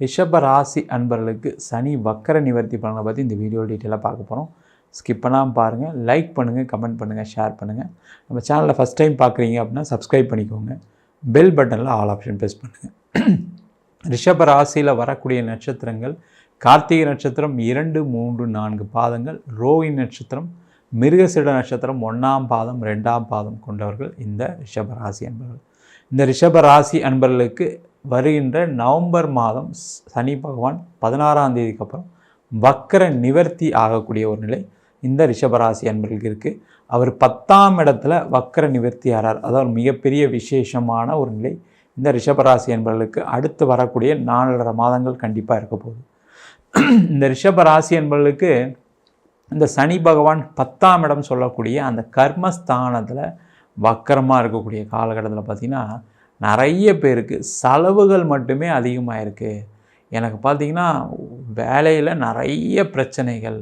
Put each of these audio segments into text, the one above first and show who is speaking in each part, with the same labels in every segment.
Speaker 1: ரிஷப ராசி அன்பர்களுக்கு சனி வக்கர நிவர்த்தி பலனை பற்றி இந்த வீடியோ டீட்டெயிலாக பார்க்க போகிறோம் ஸ்கிப் பண்ணாமல் பாருங்கள் லைக் பண்ணுங்கள் கமெண்ட் பண்ணுங்கள் ஷேர் பண்ணுங்கள் நம்ம சேனலில் ஃபஸ்ட் டைம் பார்க்குறீங்க அப்படின்னா சப்ஸ்கிரைப் பண்ணிக்கோங்க. பெல் பட்டனில் ஆல் ஆப்ஷன் ப்ரெஸ் பண்ணுங்கள் ரிஷப ராசியில் வரக்கூடிய நட்சத்திரங்கள் கார்த்திகை நட்சத்திரம் இரண்டு மூன்று நான்கு பாதங்கள் ரோஹி நட்சத்திரம் மிருகசிட நட்சத்திரம் ஒன்றாம் பாதம் ரெண்டாம் பாதம் கொண்டவர்கள் இந்த ரிஷப ராசி அன்பர்கள். இந்த ரிஷப ராசி அன்பர்களுக்கு வருகின்ற நவம்பர் மாதம் சனி பகவான் பதினாறாம் தேதிக்கு அப்புறம் வக்கர நிவர்த்தி ஆகக்கூடிய ஒரு நிலை இந்த ரிஷபராசி அன்பர்களுக்கு இருக்குது அவர் பத்தாம் இடத்துல வக்கர நிவர்த்தி ஆறார். அதாவது மிகப்பெரிய விசேஷமான ஒரு நிலை இந்த ரிஷபராசி என்பவர்களுக்கு அடுத்து வரக்கூடிய நாலரை மாதங்கள் கண்டிப்பாக இருக்க போகுது. இந்த ரிஷபராசி என்பவர்களுக்கு இந்த சனி பகவான் பத்தாம் இடம் சொல்லக்கூடிய அந்த கர்மஸ்தானத்தில் வக்கரமாக இருக்கக்கூடிய காலகட்டத்தில் பார்த்திங்கன்னா நிறைய பேருக்கு செலவுகள் மட்டுமே அதிகமாக இருக்குது எனக்கு பார்த்திங்கன்னா வேலையில் நிறைய பிரச்சனைகள்.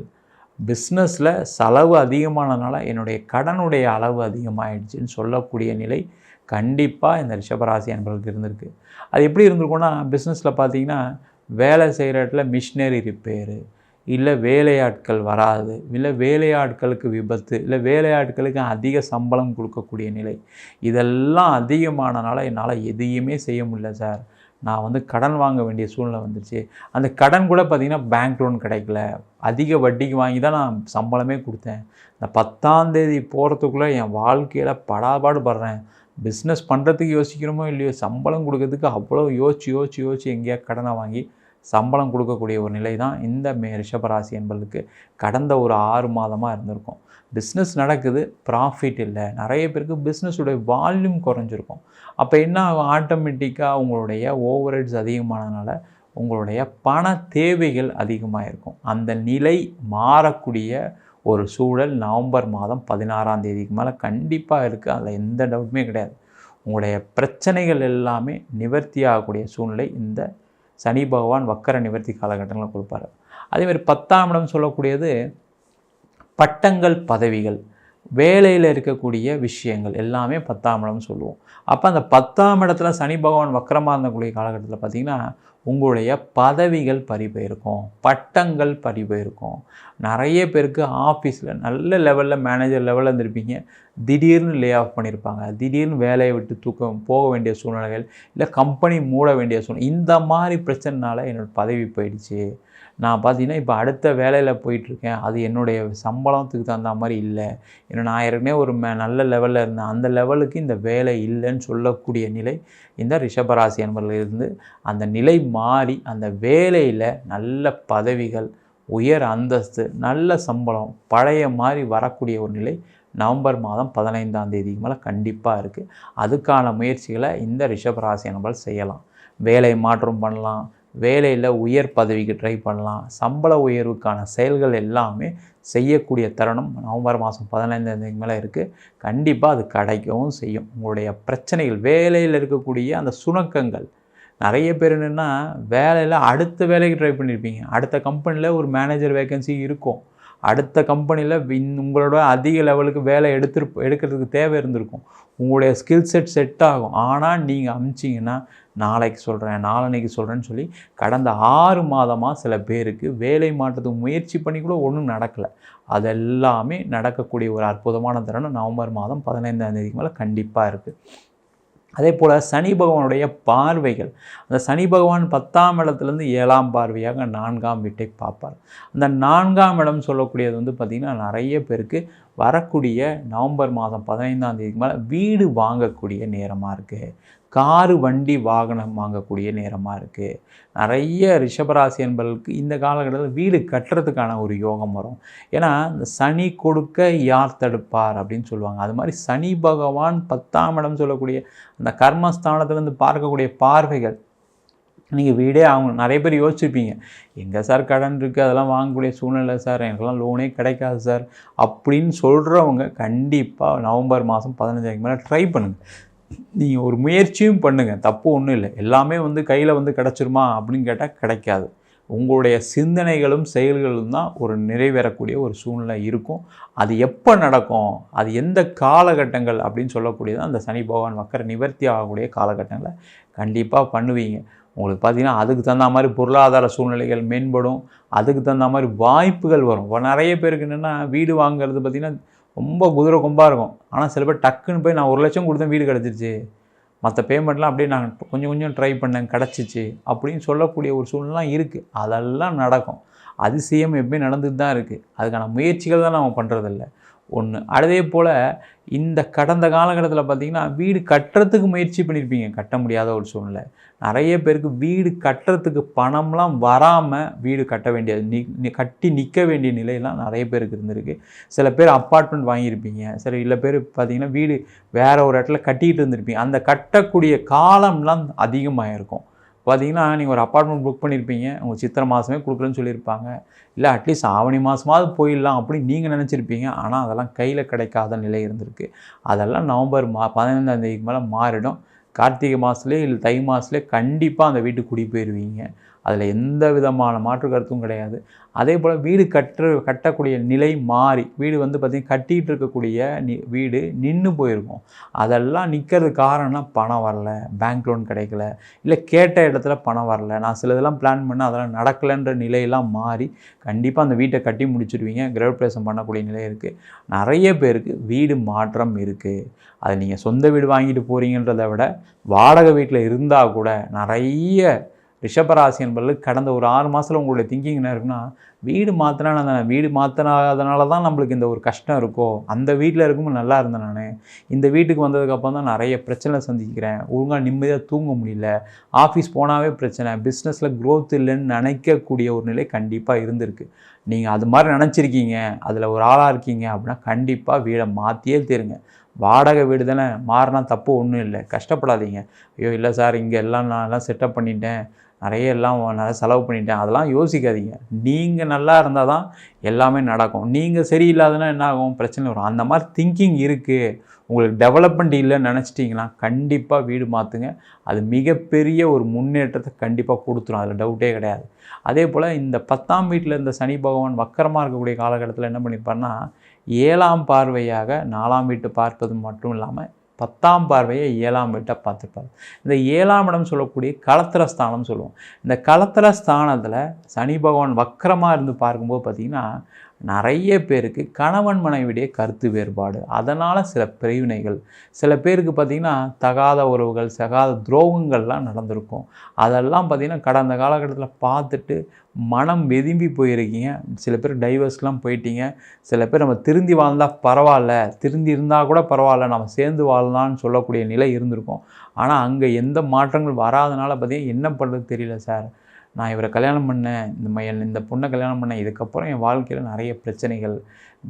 Speaker 1: பிஸ்னஸில் செலவு அதிகமானதுனால என்னுடைய கடனுடைய அளவு அதிகமாகிடுச்சின்னு சொல்லக்கூடிய நிலை கண்டிப்பாக இந்த ரிஷபராசி அன்பர்களுக்கு இருந்திருக்கு. அது எப்படி இருந்திருக்கும்னா பிஸ்னஸில் பார்த்தீங்கன்னா வேலை செய்கிற இடத்துல மிஷினரி ரிப்பேரு இல்லை வேலையாட்கள் வராது இல்லை வேலையாட்களுக்கு விபத்து இல்லை வேலையாட்களுக்கு அதிக சம்பளம் கொடுக்கக்கூடிய நிலை. இதெல்லாம் அதிகமானனால என்னால் எதையுமே செய்ய முடியல சார். நான் வந்து கடன் வாங்க வேண்டிய சூழ்நிலை வந்துச்சு அந்த கடன் கூட பார்த்திங்கன்னா பேங்க் லோன் கிடைக்கல. அதிக வட்டிக்கு வாங்கி தான் நான் சம்பளமே கொடுத்தேன். இந்த பத்தாந்தேதி போகிறதுக்குள்ளே என் வாழ்க்கையில் படாபாடு படுறேன். பிஸ்னஸ் பண்ணுறதுக்கு யோசிக்கிறோமோ இல்லையோ சம்பளம் கொடுக்கறதுக்கு அவ்வளோ யோசிச்சு யோசிச்சு யோசிச்சு எங்கேயா கடனை வாங்கி சம்பளம் கொடுக்கக்கூடிய ஒரு நிலை தான் இந்த மே ரிஷபராசி என்பதுக்கு கடந்த ஒரு ஆறு மாதமாக இருந்திருக்கும். பிஸ்னஸ் நடக்குது ப்ராஃபிட் இல்லை. நிறைய பேருக்கு பிஸ்னஸுடைய வால்யூம் குறைஞ்சிருக்கும். அப்போ என்ன ஆகும்? ஆட்டோமேட்டிக்காக உங்களுடைய ஓவர் ஹெட்ஸ் அதிகமானதுனால உங்களுடைய பண தேவைகள் அதிகமாக இருக்கும் அந்த நிலை மாறக்கூடிய ஒரு சூழல் நவம்பர் மாதம் பதினாறாம் தேதிக்கு மேலே கண்டிப்பாக இருக்குது அதில் எந்த டவுட்டுமே கிடையாது. உங்களுடைய பிரச்சனைகள் எல்லாமே நிவர்த்தி ஆகக்கூடிய சூழ்நிலை இந்த சனி பகவான் வக்கர நிவர்த்தி காலகட்டங்களில் கொடுப்பார். அதேமாதிரி பத்தாம் இடம் சொல்லக்கூடியது பட்டங்கள் பதவிகள். வேலையில் இருக்கக்கூடிய விஷயங்கள் எல்லாமே பத்தாம் இடம்னு சொல்லுவோம். அப்போ அந்த பத்தாம் இடத்துல சனி பகவான் வக்கரமாக இருந்தக்கூடிய காலகட்டத்தில் பார்த்திங்கன்னா உங்களுடைய பதவிகள் பறிபோயிருக்கும் பட்டங்கள் பறிபோயிருக்கும். நிறைய பேருக்கு ஆஃபீஸில் நல்ல லெவலில் மேனேஜர் லெவலில் இருந்திருப்பீங்க. திடீர்னு லே ஆஃப் பண்ணியிருப்பாங்க திடீர்னு வேலையை விட்டு தூக்கம் போக வேண்டிய சூழ்நிலைகள் இல்லை கம்பெனி மூட வேண்டிய சூழ்நிலை. இந்த மாதிரி பிரச்சனைனால என்னோடய பதவி போயிடுச்சு. நான் பார்த்தீங்கன்னா இப்போ அடுத்த வேலையில் போயிட்டுருக்கேன். அது என்னுடைய சம்பளத்துக்கு தகுந்த மாதிரி இல்லை. ஏன்னா நான் ஏற்கனவே ஒரு மே நல்ல லெவலில் இருந்தேன். அந்த லெவலுக்கு இந்த வேலை இல்லைன்னு சொல்லக்கூடிய நிலை இந்த ரிஷபராசி இருந்து அந்த நிலை மாறி அந்த வேலையில் நல்ல பதவிகள் உயர் அந்தஸ்து நல்ல சம்பளம் பழைய மாதிரி வரக்கூடிய ஒரு நிலை நவம்பர் மாதம் பதினைந்தாம் தேதிக்கு மேலே கண்டிப்பாக இருக்குது அதுக்கான முயற்சிகளை இந்த ரிஷபராசி என்பர்கள் செய்யலாம். வேலை மாற்றம் பண்ணலாம். வேலையில் உயர் பதவிக்கு ட்ரை பண்ணலாம். சம்பள உயர்வுக்கான செயல்கள் எல்லாமே செய்யக்கூடிய தருணம் நவம்பர் மாதம் பதினைந்தாந்தேதிக்கு மேலே இருக்குது கண்டிப்பாக அது கிடைக்கவும் செய்யும். உங்களுடைய பிரச்சனைகள் வேலையில் இருக்கக்கூடிய அந்த சுணக்கங்கள். நிறைய பேர் என்னென்னா வேலையில் அடுத்த வேலைக்கு ட்ரை பண்ணியிருப்பீங்க அடுத்த கம்பெனியில் ஒரு மேனேஜர் வேக்கன்சி இருக்கும். அடுத்த கம்பெனியில் உங்களோட அதிக லெவலுக்கு வேலை எடுத்துரு எடுக்கிறதுக்கு தேவை இருந்திருக்கும். உங்களுடைய ஸ்கில் செட் செட் ஆகும். ஆனால் நீங்கள் அமிச்சிங்கன்னா நாளைக்கு சொல்கிறேன் நாளன்னைக்கு சொல்கிறேன்னு சொல்லி கடந்த ஆறு மாதமாக சில பேருக்கு வேலை மாற்றத்துக்கு முயற்சி பண்ணி கூட ஒன்றும் நடக்கலை. அதெல்லாமே நடக்கக்கூடிய ஒரு அற்புதமான தருணம் நவம்பர் மாதம் பதினைந்தாம் தேதிக்கு மேலே கண்டிப்பாக இருக்குது அதே போல் சனி பகவானுடைய பார்வைகள். அந்த சனி பகவான் பத்தாம் இடத்துலேருந்து ஏழாம் பார்வையாக நான்காம் வீட்டை பார்ப்பார். அந்த நான்காம் இடம் சொல்லக்கூடியது வந்து பார்த்திங்கன்னா நிறைய பேருக்கு வரக்கூடிய நவம்பர் மாதம் பதினைந்தாம் தேதிக்கு மேலே வீடு வாங்கக்கூடிய நேரமாக இருக்குது காரு வண்டி வாகனம் வாங்கக்கூடிய நேரமாக இருக்குது நிறைய ரிஷபராசி என்பவர்களுக்கு இந்த காலகட்டத்தில் வீடு கட்டுறதுக்கான ஒரு யோகம் வரும். ஏன்னா இந்த சனி கொடுக்க யார் தடுப்பார் அப்படின்னு சொல்லுவாங்க. அது மாதிரி சனி பகவான் பத்தாம் இடம் சொல்லக்கூடிய அந்த கர்மஸ்தானத்துலேருந்து பார்க்கக்கூடிய பார்வைகள். நீங்கள் வீடே அவங்க நிறைய பேர் யோசிச்சுருப்பீங்க. எங்கே சார் கடன் இருக்குது அதெல்லாம் வாங்கக்கூடிய சூழ்நிலை சார். எனக்கெல்லாம் லோனே கிடைக்காது சார். அப்படின்னு சொல்கிறவங்க கண்டிப்பாக நவம்பர் மாதம் பதினஞ்சாயிரம் மேலே ட்ரை பண்ணுங்கள் நீங்கள் ஒரு முயற்சியும் பண்ணுங்கள் தப்பு ஒன்றும் இல்லை. எல்லாமே வந்து கையில் வந்து கிடச்சிருமா அப்படின்னு கேட்டால் கிடைக்காது. உங்களுடைய சிந்தனைகளும் செயல்களும் தான் ஒரு நிறைவேறக்கூடிய ஒரு சூழ்நிலை இருக்கும். அது எப்போ நடக்கும்? அது எந்த காலகட்டங்கள் அப்படின்னு சொல்லக்கூடியது அந்த சனி பகவான் மக்கர நிவர்த்தி ஆகக்கூடிய காலகட்டங்களை கண்டிப்பாக பண்ணுவீங்க. உங்களுக்கு பார்த்தீங்கன்னா அதுக்கு தகுந்த மாதிரி பொருளாதார சூழ்நிலைகள் மேம்படும். அதுக்கு தகுந்த மாதிரி வாய்ப்புகள் வரும். இப்போ நிறைய பேருக்கு என்னென்னா வீடு வாங்குறது பார்த்திங்கன்னா ரொம்ப குதிரை கொம்பாக இருக்கும். ஆனால் சில பேர் டக்குன்னு போய் நான் ஒரு லட்சம் கொடுத்தேன் வீடு கிடச்சிருச்சு. மற்ற பேமெண்ட்லாம் அப்படியே நான் கொஞ்சம் கொஞ்சம் ட்ரை பண்ணேன் கிடச்சிச்சு அப்படின்னு சொல்லக்கூடிய ஒரு சூழ்நிலாம் இருக்குது அதெல்லாம் நடக்கும். அதிசயம் எப்பயும் நடந்துட்டு தான் இருக்குது அதுக்கான முயற்சிகள் தான் நம்ம பண்ணுறதில்ல ஒன்று அதே போல் இந்த கடந்த காலகட்டத்தில் பார்த்திங்கன்னா வீடு கட்டுறதுக்கு முயற்சி பண்ணியிருப்பீங்க கட்ட முடியாத ஒரு சூழ்நிலை. நிறைய பேருக்கு வீடு கட்டுறதுக்கு பணம்லாம் வராமல் வீடு கட்ட வேண்டியது நி கட்டி நிற்க வேண்டிய நிலையெல்லாம் நிறைய பேருக்கு இருந்திருக்கு. சில பேர் அப்பார்ட்மெண்ட் வாங்கியிருப்பீங்க. சரி இல்லை பேர் பார்த்தீங்கன்னா வீடு வேறு ஒரு இடத்துல கட்டிக்கிட்டு இருந்திருப்பீங்க. அந்த கட்டக்கூடிய காலம்லாம் அதிகமாக இருக்கும் பார்த்தீங்கன்னா நீங்கள் ஒரு அப்பார்ட்மெண்ட் புக் பண்ணியிருப்பீங்க உங்கள் சித்திரை மாதமே கொடுக்குறேன்னு சொல்லியிருப்பாங்க. இல்லை அட்லீஸ்ட் ஆவணி மாதமாவது போயிடலாம் அப்படின்னு நீங்கள் நினச்சிருப்பீங்க. ஆனால் அதெல்லாம் கையில் கிடைக்காத நிலை இருந்திருக்கு. அதெல்லாம் நவம்பர் மா பதினைந்தாம் தேதிக்கு மேலே மாறிடும். கார்த்திகை மாதத்துலேயே இல்லை தை மாதத்துலேயே கண்டிப்பாக அந்த வீட்டுக்கு குடி போயிடுவீங்க அதில் எந்த விதமான மாற்று கருத்தும் கிடையாது. அதே போல் வீடு கட்டுற கட்டக்கூடிய நிலை மாறி வீடு வந்து பார்த்திங்கன்னா கட்டிகிட்டு இருக்கக்கூடிய நி வீடு நின்று போயிருக்கும். அதெல்லாம் நிற்கிறது காரணம் பணம் வரல பேங்க் லோன் கிடைக்கல இல்லை கேட்ட இடத்துல பணம் வரல. நான் சில இதெல்லாம் பிளான் பண்ண அதெல்லாம் நடக்கலைன்ற நிலையெல்லாம் மாறி கண்டிப்பாக அந்த வீட்டை கட்டி முடிச்சிடுவீங்க கிரகப்பிரவேசம் பண்ணக்கூடிய நிலை இருக்குது நிறைய பேருக்கு வீடு மாற்றம் இருக்குது அது நீங்கள் சொந்த வீடு வாங்கிட்டு போகிறீங்கன்றதை விட வாடகை வீட்டில் இருந்தால் கூட நிறைய ரிஷபராசி என்பவர்களுக்கு கடந்த ஒரு ஆறு மாதத்தில் உங்களுடைய திங்கிங் என்ன இருக்குன்னா வீடு மாற்றினா நான் வீடு மாற்றினாதனால தான் நம்மளுக்கு இந்த ஒரு கஷ்டம் இருக்கோ அந்த வீட்டில் இருக்கும்போது நல்லா இருந்தேன் நான். இந்த வீட்டுக்கு வந்ததுக்கப்புறம் தான் நிறைய பிரச்சனை சந்திக்கிறேன். ஒழுங்காக நிம்மதியாக தூங்க முடியல. ஆஃபீஸ் போனாவே பிரச்சனை. பிஸ்னஸில் க்ரோத் இல்லைன்னு நினைக்கக்கூடிய ஒரு நிலை கண்டிப்பாக இருந்திருக்கு. நீங்கள் அது மாதிரி நினச்சிருக்கீங்க அதில் ஒரு ஆளாக இருக்கீங்க அப்படின்னா கண்டிப்பாக வீடை மாற்றியே தீருங்க. வாடகை வீடு தானே? மாறினா தப்பு ஒன்றும் இல்லை. கஷ்டப்படாதீங்க. ஐயோ இல்லை சார் இங்கே எல்லாம் நான் எல்லாம் செட்டப் பண்ணிட்டேன். நிறைய எல்லாம் நிறைய செலவு பண்ணிட்டேன். அதெல்லாம் யோசிக்காதீங்க. நீங்கள் நல்லா இருந்தால் தான் எல்லாமே நடக்கும். நீங்கள் சரியில்லாதனா என்ன ஆகும்? பிரச்சனை வரும். அந்த மாதிரி திங்கிங் இருக்குது உங்களுக்கு டெவலப்மெண்ட் இல்லைன்னு நினச்சிட்டிங்கன்னா கண்டிப்பாக வீடு மாற்றுங்க அது மிகப்பெரிய ஒரு முன்னேற்றத்தை கண்டிப்பாக கொடுத்துரும். அதில் டவுட்டே கிடையாது. அதே போல் இந்த பத்தாம் வீட்டில் இந்த சனி பகவான் வக்கரமாக இருக்கக்கூடிய காலகட்டத்தில் என்ன பண்ணியிருப்பாருன்னா ஏழாம் பார்வையாக நாலாம் வீட்டு பார்ப்பது மட்டும் இல்லாமல் பத்தாம் பார்வையை ஏழாம் வீட்டை பார்த்துருப்பார். இந்த ஏழாம் இடம் சொல்லக்கூடிய களத்திர ஸ்தானம் சொல்லுவோம். இந்த களத்திர ஸ்தானத்தில் சனி பகவான் வக்கரமாக இருந்து பார்க்கும்போது பார்த்திங்கன்னா நிறைய பேருக்கு கணவன் மனைவிடைய கருத்து வேறுபாடு. அதனால் சில பிரிவினைகள். சில பேருக்கு பார்த்திங்கன்னா தகாத உறவுகள் சகாத துரோகங்கள்லாம் நடந்திருக்கும். அதெல்லாம் பார்த்திங்கன்னா கடந்த காலகட்டத்தில் பார்த்துட்டு மனம் வெதும்பி போயிருக்கீங்க. சில பேர் டைவர்ஸ்லாம் போயிட்டீங்க. சில பேர் நம்ம திருந்தி வாழ்ந்தால் பரவாயில்ல. திருந்தி இருந்தால் கூட பரவாயில்ல. நம்ம சேர்ந்து வாழலாம்னு சொல்லக்கூடிய நிலை இருந்திருக்கும். ஆனால் அங்கே எந்த மாற்றங்கள் வராதனால பார்த்தீங்கன்னா என்ன பண்ணுறது தெரியல சார். நான் இவரை கல்யாணம் பண்ணேன் இந்த மையன் இந்த பொண்ணை கல்யாணம் பண்ணேன் இதுக்கப்புறம் என் வாழ்க்கையில் நிறைய பிரச்சனைகள்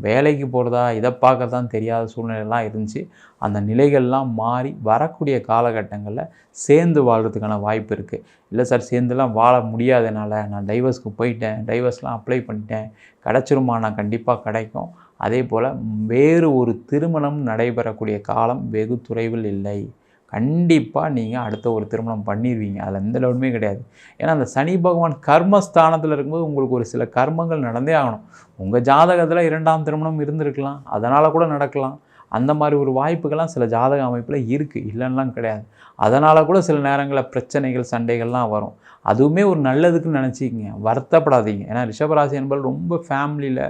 Speaker 1: வேலைக்கு போகிறதா இதை பார்க்கறதான் தெரியாத சூழ்நிலைலாம் இருந்துச்சு. அந்த நிலைகள்லாம் மாறி வரக்கூடிய காலகட்டங்களில் சேர்ந்து வாழ்கிறதுக்கான வாய்ப்பு இருக்குது இல்லை சார் சேர்ந்துலாம் வாழ முடியாதனால நான் டைவர்ஸ்க்கு போயிட்டேன் டைவர்ஸ்லாம் அப்ளை பண்ணிட்டேன் கிடச்சிருமா? நான் கண்டிப்பாக கிடைக்கும். அதே போல் வேறு ஒரு திருமணம் நடைபெறக்கூடிய காலம் வெகு துறைவில் இல்லை. கண்டிப்பாக நீங்கள் அடுத்த ஒரு திருமணம் பண்ணிடுவீங்க அதில் எந்த டவுட்டுமே கிடையாது. ஏன்னா அந்த சனி பகவான் கர்மஸ்தானத்தில் இருக்கும்போது உங்களுக்கு ஒரு சில கர்மங்கள் நடந்தே ஆகணும். உங்கள் ஜாதகத்தில் இரண்டாம் திருமணம் இருந்திருக்கலாம். அதனால் கூட நடக்கலாம். அந்த மாதிரி ஒரு வாய்ப்புகள்லாம் சில ஜாதக அமைப்பில் இருக்குது இல்லைன்னுலாம் கிடையாது. அதனால் கூட சில நேரங்களில் பிரச்சனைகள் சண்டைகள்லாம் வரும். அதுவுமே ஒரு நல்லதுக்குன்னு நினச்சிக்கிங்க. வருத்தப்படாதீங்க. ஏன்னா ரிஷபராசி என்பது ரொம்ப ஃபேமிலியில்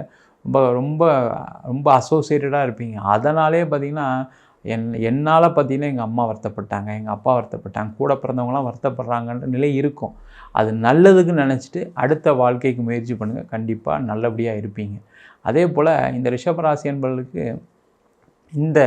Speaker 1: ரொம்ப ரொம்ப ரொம்ப அசோசியேட்டடாக இருப்பீங்க. அதனாலே பார்த்திங்கன்னா என் என்னால் பார்த்தீங்கன்னா எங்கள் அம்மா வருத்தப்பட்டாங்க எங்கள் அப்பா வருத்தப்பட்டாங்க கூட பிறந்தவங்களாம் வருத்தப்படுறாங்கன்ற நிலை இருக்கும். அது நல்லதுக்கு நினச்சிட்டு அடுத்த வாழ்க்கைக்கு முயற்சி பண்ணுங்கள் கண்டிப்பாக நல்லபடியாக இருப்பீங்க. அதே போல் இந்த ரிஷபராசி என்பவர்களுக்கு இந்த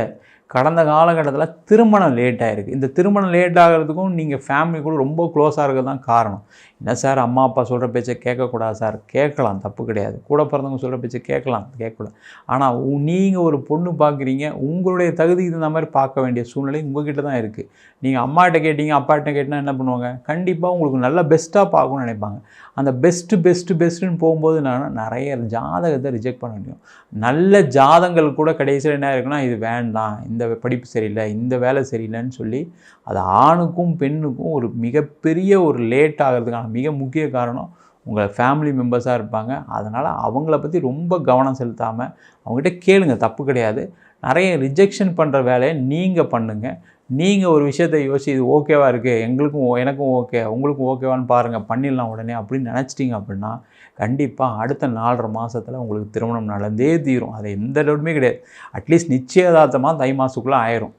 Speaker 1: கடந்த காலகட்டத்தில் திருமணம் லேட் ஆகிருக்கு இந்த திருமணம் லேட் ஆகிறதுக்கும் நீங்கள் ஃபேமிலி கூட ரொம்ப க்ளோஸாக இருக்க தான் காரணம். என்ன சார் அம்மா அப்பா சொல்கிற பேச்சை கேட்கக்கூடாது சார்? கேட்கலாம் தப்பு கிடையாது. கூட பிறந்தவங்க சொல்கிற பேச்சை கேட்கலாம் கேட்கக்கூடாது. ஆனால் நீங்கள் ஒரு பொண்ணு பார்க்குறீங்க உங்களுடைய தகுதிக்கு தகுந்த மாதிரி பார்க்க வேண்டிய சூழ்நிலை உங்ககிட்ட தான் இருக்குது நீங்கள் அம்மாட்ட கேட்டீங்க அப்பாட்ட கேட்டால் என்ன பண்ணுவாங்க? கண்டிப்பாக உங்களுக்கு நல்ல பெஸ்ட்டாக பார்க்கணும்னு நினைப்பாங்க. அந்த பெஸ்ட்டு பெஸ்ட்டு பெஸ்ட்டுன்னு போகும்போது நான் நிறைய ஜாதகத்தை ரிஜெக்ட் பண்ண முடியும். நல்ல ஜாதங்கள் கூட கடைசியில் என்ன இருக்குன்னா இது வேண்டாம் இந்த படிப்பு சரியில்லை இந்த வேலை சரியில்லைன்னு சொல்லி அது ஆணுக்கும் பெண்ணுக்கும் ஒரு மிகப்பெரிய ஒரு லேட் ஆகிறதுக்கான மிக முக்கிய காரணம் உங்கள் ஃபேமிலி மெம்பர்ஸாக இருப்பாங்க. அதனால் அவங்கள பற்றி ரொம்ப கவனம் செலுத்தாமல் அவங்ககிட்ட கேளுங்க தப்பு கிடையாது. நிறைய ரிஜெக்ஷன் பண்ணுற வேலையை நீங்கள் பண்ணுங்கள் நீங்கள் ஒரு விஷயத்தை யோசிச்சு இது ஓகேவாக இருக்குது எங்களுக்கும் ஓ- எனக்கும் ஓகே. உங்களுக்கும் ஓகேவான்னு பாருங்கள் பண்ணிடலாம் உடனே அப்படின்னு நினச்சிட்டிங்க அப்படின்னா கண்டிப்பாக அடுத்த நாலரை மாதத்தில் உங்களுக்கு திருமணம் நடந்தே தீரும். அது எந்த டவுட்டுமே கிடையாது. அட்லீஸ்ட் நிச்சயதார்த்தமாக தை மாதத்துக்குள்ளே ஆயிரும்.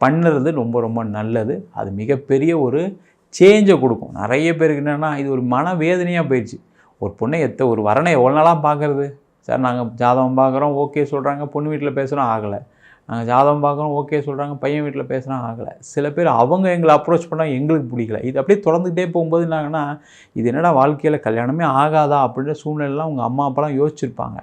Speaker 1: பண்ணுறது ரொம்ப ரொம்ப நல்லது. அது மிகப்பெரிய ஒரு சேஞ்சை கொடுக்கும். நிறைய பேருக்கு என்னென்னா இது ஒரு மன வேதனையாக போயிடுச்சு ஒரு பொண்ணை எத்த ஒரு வரனை எவ்வளோ நாளாக பார்க்குறது? சார் நாங்கள் ஜாதகம் பார்க்குறோம் ஓகே சொல்கிறாங்க பொண்ணு வீட்டில் பேசுகிறோம் ஆகலை. நாங்கள் ஜாதகம் பார்க்குறோம் ஓகே சொல்கிறாங்க பையன் வீட்டில் பேசுனா ஆகலை. சில பேர் அவங்க எங்களை அப்ரோச் பண்ணால் எங்களுக்கு பிடிக்கல. இது அப்படியே தொடர்ந்துகிட்டே போகும்போது என்னாங்கன்னா இது என்னடா வாழ்க்கையில் கல்யாணமே ஆகாதா அப்படின்ற சூழ்நிலைலாம் உங்கள் அம்மா அப்பாலாம் யோசிச்சிருப்பாங்க.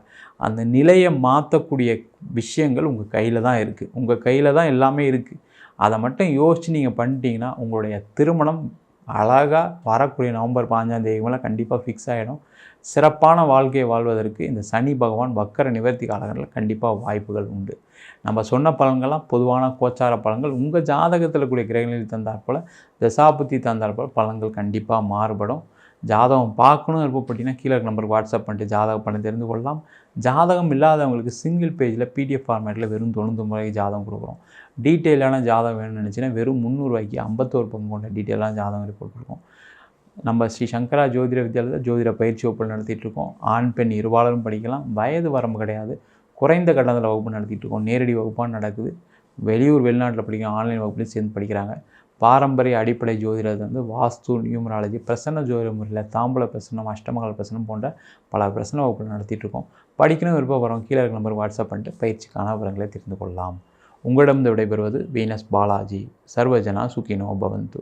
Speaker 1: அந்த நிலையை மாற்றக்கூடிய விஷயங்கள் உங்கள் கையில் தான் இருக்குது உங்கள் கையில் தான் எல்லாமே இருக்குது அதை மட்டும் யோசித்து நீங்கள் பண்ணிட்டீங்கன்னா உங்களுடைய திருமணம் அழகாக வரக்கூடிய நவம்பர் பாஞ்சாம் தேதி மேலே கண்டிப்பாக ஃபிக்ஸ் ஆகிடும் சிறப்பான வாழ்க்கையை வாழ்வதற்கு இந்த சனி பகவான் வக்கர நிவர்த்தி காலங்களில் கண்டிப்பாக வாய்ப்புகள் உண்டு. நம்ம சொன்ன பலன்கள்லாம் பொதுவான கோச்சார பலன்கள் உங்கள் ஜாதகத்தில் கூடிய கிரகங்களில் தந்தாற்போல் தசாபுத்தி தந்தாற்போல் பலன்கள் கண்டிப்பாக மாறுபடும். ஜாதகம் பார்க்கணும் விருப்பப்பட்டீங்கன்னா கீழே இருக்க நம்பருக்கு வாட்ஸ்அப் பண்ணிட்டு ஜாதகம் பண்ணி தெரிந்து கொள்ளலாம். ஜாதகம் இல்லாதவங்களுக்கு சிங்கிள் பேஜில் பிடிஎஃப் ஃபார்மேட்டில் வெறும் தொண்ணூறு முறைக்கு ஜாதகம் கொடுக்குறோம். டீட்டெயிலான ஜாதகம் வேணும்னு நினச்சின்னா வெறும் முந்நூறுவாய்க்கு ஐம்பத்தோரு பங்கு கொண்ட டீட்டெயிலான ஜாதகம் ரிப்போர்ட் கொடுக்கும் நம்ம ஸ்ரீ சங்கரா ஜோதிட வித்யாலயத்தில் ஜோதிட பயிற்சி வகுப்பு நடத்திட்டு இருக்கோம். ஆண் பெண் இருவாளரும் படிக்கலாம். வயது வரம்பு கிடையாது. குறைந்த கட்டணத்தில் வகுப்பு நடத்திட்டு இருக்கோம். நேரடி வகுப்பாக நடக்குது. வெளியூர் வெளிநாட்டில் படிக்கும் ஆன்லைன் வகுப்புலையும் சேர்ந்து படிக்கிறாங்க. பாரம்பரிய அடிப்படை ஜோதிடத்தை வந்து வாஸ்து நியூமராலஜி பிரசன்ன ஜோதிட முறையில் தாம்பூல பிரசனம் அஷ்டமகால பிரசனம் போன்ற பல பிரசன வகுப்புகள் நடத்திட்டுருக்கோம். படிக்கணும் விருப்பப்படுறோம் கீழே இருக்க நம்பர் வாட்ஸ்அப் பண்ணிட்டு பயிற்சிக்கான விவரங்களை தெரிந்து கொள்ளலாம். உங்களிடம் விடைபெறுவது வீனஸ் பாலாஜி. சர்வஜனா சுகினோ பவந்து.